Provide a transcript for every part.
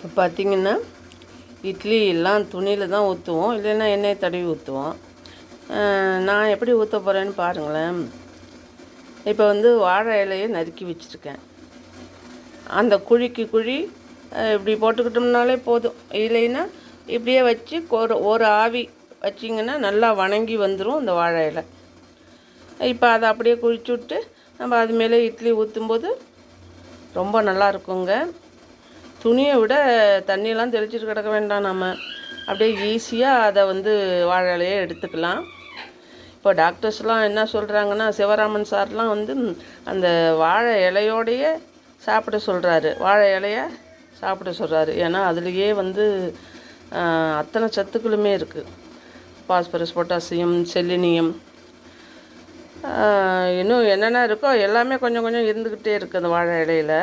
இப்போ பார்த்திங்கன்னா இட்லி எல்லாம் துணியில் தான் ஊற்றுவோம். இல்லைன்னா எண்ணெய் தடவி ஊற்றுவோம். நான் எப்படி ஊற்ற போகிறேன்னு பாருங்களேன். இப்போ வந்து வாழை இலையை நறுக்கி வச்சுருக்கேன். அந்த குழிக்கு குழி இப்படி போட்டுக்கிட்டோம்னாலே போதும். இல்லைன்னா இப்படியே வச்சு ஒரு ஒரு ஆவி வச்சிங்கன்னா நல்லா வணங்கி வந்துடும் அந்த வாழை இலை. இப்போ அதை அப்படியே குழிச்சு விட்டு நம்ம அது மேலே இட்லி ஊற்றும்போது ரொம்ப நல்லா இருக்குங்க. துணியை விட தண்ணியெல்லாம் தெளிச்சிட்டு கிடக்க வேண்டாம் நம்ம அப்படியே ஈஸியாக அதை வந்து வாழை இலையை எடுத்துக்கலாம். இப்போ டாக்டர்ஸ்லாம் என்ன சொல்கிறாங்கன்னா சிவராமன் சார்லாம் வந்து அந்த வாழை இலையோடையே சாப்பிட சொல்கிறாரு வாழை இலைய சாப்பிட சொல்கிறாரு ஏன்னா அதுலேயே வந்து அத்தனை சத்துக்களுமே இருக்குது பாஸ்பரஸ் பொட்டாசியம் செலினியம் இன்னும் என்னென்ன இருக்கோ எல்லாமே கொஞ்சம் கொஞ்சம் இருந்துக்கிட்டே இருக்குது அந்த வாழை இலையில.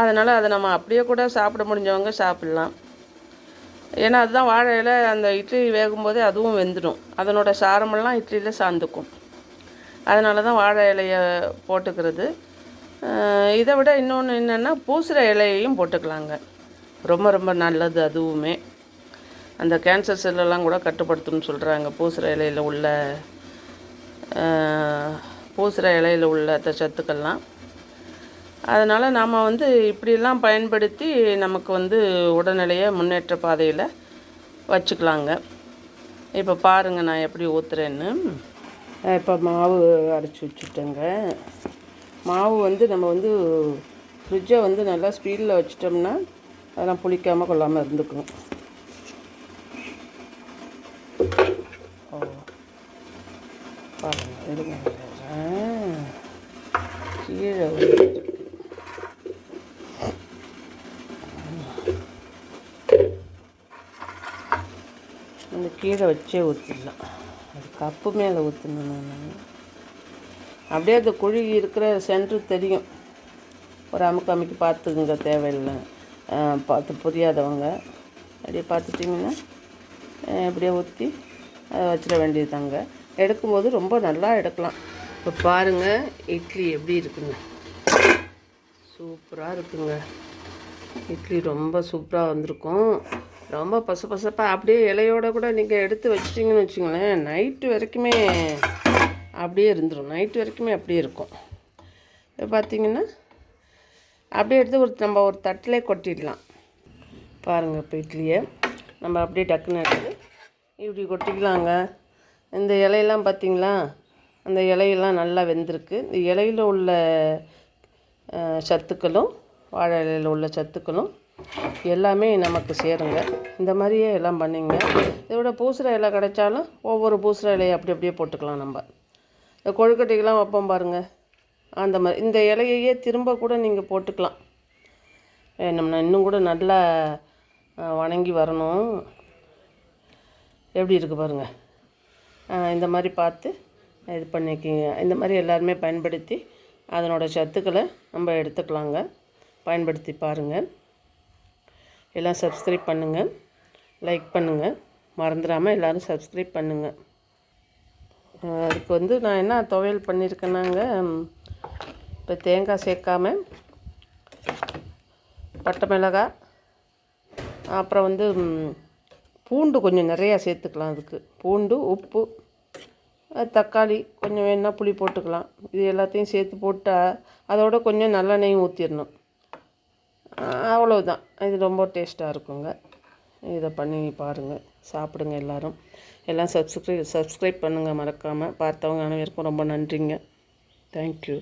அதனால் அதை நம்ம அப்படியே கூட சாப்பிட முடிஞ்சவங்க சாப்பிட்லாம். ஏன்னா அதுதான் வாழை அந்த இட்லி வேகும்போதே அதுவும் வெந்துடும். அதனோட சாரமெல்லாம் இட்லியில் சார்ந்துக்கும். அதனால தான் வாழை இலையை போட்டுக்கிறது. இதை விட இன்னொன்று என்னென்னா பூசுகிற இலையையும் போட்டுக்கலாங்க. ரொம்ப ரொம்ப நல்லது அதுவுமே. அந்த கேன்சர் செல்லெல்லாம் கூட கட்டுப்படுத்தும்னு சொல்கிறாங்க பூசுகிற இலையில் உள்ள பூசுகிற இலையில் உள்ள அந்த சத்துக்கள்லாம் அதனால் நாம் வந்து இப்படிலாம் பயன்படுத்தி நமக்கு வந்து உடல்நிலையை முன்னேற்ற பாதையில் வச்சுக்கலாங்க. இப்போ பாருங்கள் நான் எப்படி ஊற்றுறேன்னு இப்போ மாவு அரைச்சி வச்சுட்டேங்க. மாவு வந்து நம்ம வந்து ஃப்ரிட்ஜை வந்து நல்லா ஸ்பீடில் வச்சிட்டோம்னா அதெல்லாம் புளிக்காமல் கொள்ளாமல் இருந்துக்கும். ஓ பாருங்கள் இருங்க கீழே கீழே வச்சே ஊற்றிடலாம் அது கப்பு மேலே ஊற்றணும் நான். அப்படியே அந்த குழி இருக்கிற சென்ட்ரு தெரியும். ஒரு அமுக்கு அமுக்கி பார்த்துக்குங்க தேவையில்லை. பார்த்து புரியாதவங்க. அப்படியே பார்த்துட்டிங்கன்னா அப்படியே ஊற்றி அதை வச்சிட வேண்டியதுதாங்க. எடுக்கும்போது ரொம்ப நல்லா எடுக்கலாம். இப்போ பாருங்கள் இட்லி எப்படி இருக்குங்க. சூப்பராக இருக்குங்க. இட்லி ரொம்ப சூப்பராக வந்திருக்கும். ரொம்ப பசு பசப்பாக அப்படியே இலையோட கூட நீங்கள் எடுத்து வச்சிட்டிங்கன்னு வச்சுங்களேன் நைட்டு வரைக்குமே அப்படியே இருந்துடும் நைட்டு வரைக்குமே அப்படியே இருக்கும். இப்போ பார்த்தீங்கன்னா அப்படியே எடுத்து ஒரு நம்ம ஒரு தட்டிலே கொட்டிடலாம். பாருங்கள் இப்போ இட்லியை நம்ம அப்படியே டக்குன்னு எடுத்து இப்படி கொட்டிக்கலாங்க. இந்த இலையெல்லாம் பார்த்தீங்களா அந்த இலையெல்லாம் நல்லா வெந்திருக்கு. இந்த இலையில் உள்ள சத்துக்களும் வாழை இலையில் உள்ள சத்துக்களும் எல்லாமே நமக்கு சேருங்க. இந்த மாதிரியே எல்லாம் பண்ணிங்க. இதோட பூசுகிற இலை கிடைச்சாலும் ஒவ்வொரு பூசுகிற இலையை அப்படி அப்படியே போட்டுக்கலாம் நம்ம. இந்த கொழுக்கட்டைக்கெலாம் வைப்போம் பாருங்கள் அந்த மாதிரி இந்த இலையையே திரும்ப கூட நீங்கள் போட்டுக்கலாம். வேணும்னா இன்னும் கூட நல்லா வணங்கி வரணும். எப்படி இருக்குது பாருங்கள் இந்த மாதிரி பார்த்து இது பண்ணிக்கிங்க. இந்த மாதிரி எல்லாருமே பயன்படுத்தி அதனோட சத்துக்களை நம்ம எடுத்துக்கலாங்க. பயன்படுத்தி பாருங்கள் எல்லாம் சப்ஸ்கிரைப் பண்ணுங்கள் லைக் பண்ணுங்கள் மறந்துடாமல் எல்லோரும் சப்ஸ்கிரைப் பண்ணுங்கள் அதுக்கு வந்து நான் என்ன துவையல் பண்ணியிருக்கேன்னாங்க இப்போ தேங்காய் சேர்க்காம பட்டை மிளகாய் அப்புறம் வந்து பூண்டு கொஞ்சம் நிறையா சேர்த்துக்கலாம் அதுக்கு. பூண்டு உப்பு தக்காளி கொஞ்சம் வேணுன்னா புளி போட்டுக்கலாம். இது எல்லாத்தையும் சேர்த்து போட்டால் அதோட கொஞ்சம் நல்லெண்ணெயும் ஊற்றிடணும் அவ்வளோதான் இது ரொம்ப டேஸ்ட்டாக இருக்குங்க. இதை பண்ணி பாருங்கள் சாப்பிடுங்க எல்லாரும். எல்லாம் சப்ஸ்கிரைப் சப்ஸ்கிரைப் பண்ணுங்கள் மறக்காமல் பார்த்தவங்க அனைவருக்கும் ரொம்ப நன்றிங்க. தேங்க்யூ